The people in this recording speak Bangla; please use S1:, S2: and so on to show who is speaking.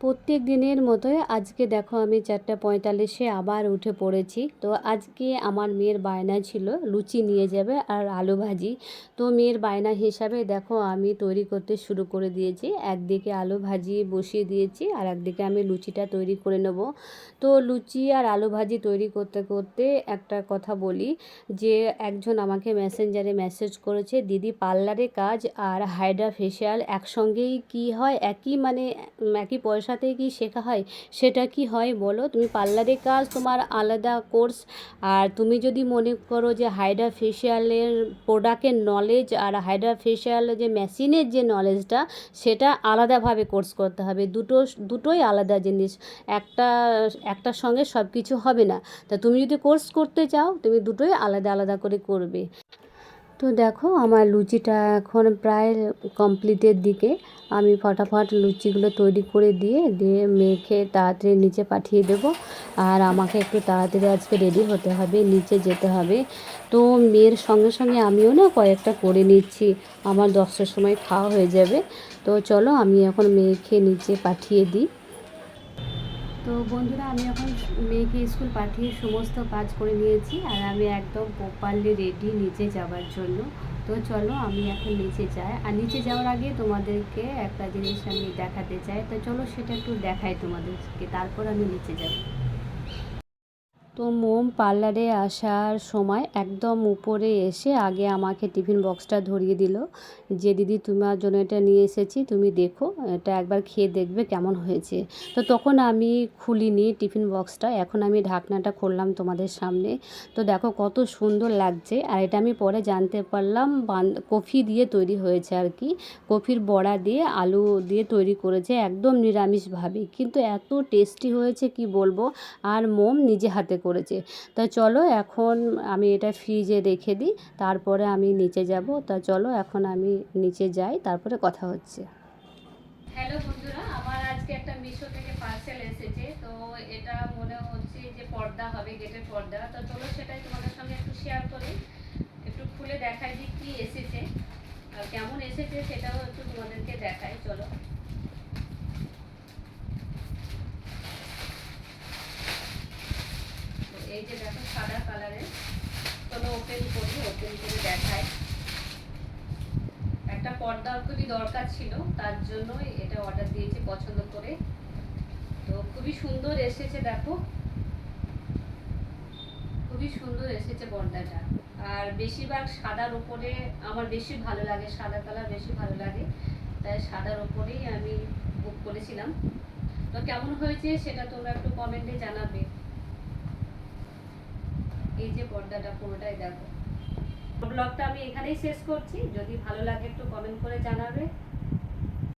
S1: প্রত্যেক দিনের মতোই আজকে দেখো আমি চারটে পঁয়তাল্লিশে আবার উঠে পড়েছি। তো আজকে আমার মেয়ের বায়না ছিল লুচি নিয়ে যাবে আর আলু ভাজি। তো মেয়ের বায়না হিসাবে দেখো আমি তৈরি করতে শুরু করে দিয়েছি। একদিকে আলু ভাজি বসিয়ে দিয়েছি আর একদিকে আমি লুচিটা তৈরি করে নেব। তো লুচি আর আলু ভাজি তৈরি করতে করতে একটা কথা বলি যে একজন আমাকে মেসেঞ্জারে মেসেজ করেছে, দিদি, পার্লারে কাজ আর হাইড্রা ফেশিয়াল একসঙ্গেই কি হয়? একই মানে একই একই পয়সাতেই কি শেখা হয়? সেটা কি হয় বলো? তুমি পার্লারে কাজ, তোমার আলাদা কোর্স, আর তুমি যদি মনে করো যে হাইড্রা ফেশিয়ালের প্রোডাক্টের নলেজ আর হাইড্রা ফেশিয়াল যে মেশিনের যে নলেজটা সেটা আলাদাভাবে কোর্স করতে হবে। দুটো, দুটোই আলাদা জিনিস। একটা, একটার সঙ্গে সব কিছু হবে না। তা তুমি যদি কোর্স করতে চাও, তুমি দুটোই আলাদা আলাদা করে করবে। তো দেখো, আমার লুচিটা এখন প্রায় কমপ্লিটের দিকে। আমি ফটাফট লুচিগুলো তৈরি করে দিয়ে দিয়ে মেখে তাড়াতাড়ি নিচে পাঠিয়ে দেবো। আর আমাকে একটু তাড়াতাড়ি আজকে রেডি হতে হবে, নিচে যেতে হবে। তো মেয়ের সঙ্গে সঙ্গে আমিও না কয়েকটা করে নিচ্ছি, আমার দশটার সময় খাওয়া হয়ে যাবে। তো চলো আমি এখন মেয়েকে নিচে পাঠিয়ে দিই। তো বন্ধুরা, আমি এখন মেয়েকে স্কুল পাঠিয়ে সমস্ত কাজ করে নিয়েছি, আর আমি একদম প্রপারলি রেডি নিচে যাওয়ার জন্য। তো চলো আমি এখন নিচে যাই। আর নিচে যাওয়ার আগে তোমাদেরকে একটা জিনিস আমি দেখাতে চাই। তো চলো সেটা একটু দেখাই তোমাদেরকে, তারপর আমি নিচে যাব। তো মোম পার্লারে আসার সময় একদম উপরে এসে আগে আমাকে টিফিন বক্সটা ধরিয়ে দিল। যে, দিদি, তোমার জন্য এটা নিয়ে এসেছি, তুমি দেখো, এটা একবার খেয়ে দেখবে কেমন হয়েছে। তো তখন আমি খুলিনি টিফিন বক্সটা, এখন আমি ঢাকনাটা খুললাম তোমাদের সামনে। তো দেখো কত সুন্দর লাগছে, আর এটা আমি পরে জানতে পারলাম কফি দিয়ে তৈরি হয়েছে আর কি। কফির বড়া দিয়ে আলু দিয়ে তৈরি করেছে, একদম নিরামিষভাবে। কিন্তু এত টেস্টি হয়েছে, কি বলব? আর মোম নিজে হাতে করেছে। তা চলো এখন আমি এটা ফ্রিজে রেখে দিই, তারপরে আমি নিচে যাব। তা চলো এখন আমি নিচে যাই, তারপরে কথা হচ্ছে। হ্যালো বন্ধুরা, আমার আজকে একটা মিশো থেকে পার্সেল এসেছে। তো এটা মনে হচ্ছে যে পর্দা হবে, গেটের পর্দা। তো চলো সেটাই তোমাদের সঙ্গে একটু শেয়ার করি। একটু খুলে দেখাই দিই কি এসেছে। আর কেমন এসেছে সেটাও একটু তোমাদেরকে দেখাই, চলো তো এই যে দেখো সাদা কালারের চলো ওপেন করি ওপেন করে দেখাই। একটা পর্দা খুবই দরকার ছিল, তার জন্যই এটা অর্ডার দিয়েছি পছন্দ করে। তো খুবই সুন্দর এসেছে, দেখো। খুবই সুন্দর এসেছে পর্দাটা। আর বেশিরভাগ সাদার উপরে আমার বেশি ভালো লাগে, সাদা কালার বেশি ভালো লাগে। তাই সাদার উপরেই আমি বুক করেছিলাম। তো কেমন হয়েছে সেটা তোমরা একটু কমেন্টে জানাবে। এই যে পর্দাটা পুরোটাই দেখো। ব্লগটা আমি এখানেই শেষ করছি। যদি ভালো লাগে একটু কমেন্ট করে জানাবে।